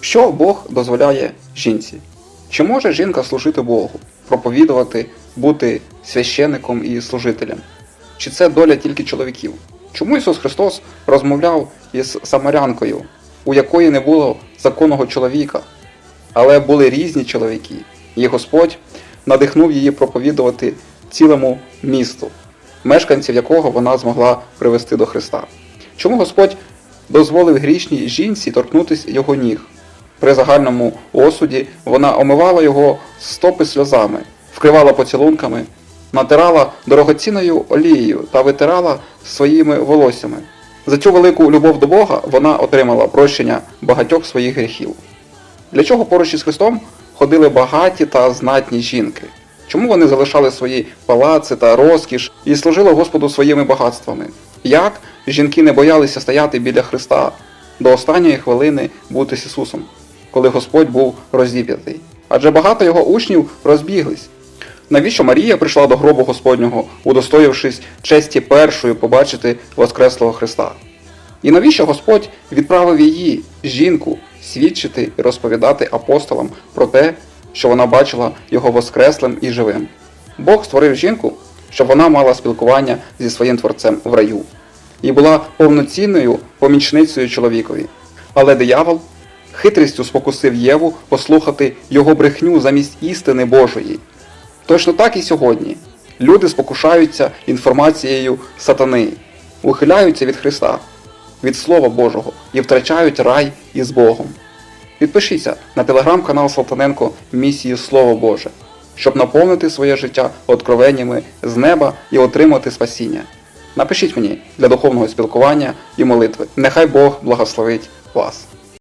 Що Бог дозволяє жінці? Чи може жінка служити Богу, проповідувати, бути священником і служителем? Чи це доля тільки чоловіків? Чому Ісус Христос розмовляв із самарянкою, у якої не було законного чоловіка, але були різні чоловіки, і Господь надихнув її проповідувати цілому місту, мешканців якого вона змогла привести до Христа? Чому Господь дозволив грішній жінці торкнутися його ніг? При загальному осуді вона омивала його стопи сльозами, вкривала поцілунками, натирала дорогоцінною олією та витирала своїми волоссями. За цю велику любов до Бога вона отримала прощення багатьох своїх гріхів. Для чого поруч із Христом ходили багаті та знатні жінки? Чому вони залишали свої палаци та розкіш і служили Господу своїми багатствами? Як жінки не боялися стояти біля Христа до останньої хвилини бути з Ісусом, коли Господь був розіп'ятий? Адже багато його учнів розбіглись. Навіщо Марія прийшла до гробу Господнього, удостоївшись честі першою побачити Воскреслого Христа? І навіщо Господь відправив її, жінку, свідчити і розповідати апостолам про те, що вона бачила його воскреслим і живим? Бог створив жінку, щоб вона мала спілкування зі своїм творцем в раю і була повноцінною помічницею чоловікові. Але диявол хитрістю спокусив Єву послухати його брехню замість істини Божої. Точно так і сьогодні. Люди спокушаються інформацією сатани, ухиляються від Христа, від Слова Божого і втрачають рай із Богом. Підпишіться на телеграм-канал Салтаненко Місії Слово Боже, щоб наповнити своє життя откровеннями з неба і отримати спасіння. Напишіть мені для духовного спілкування і молитви. Нехай Бог благословить вас.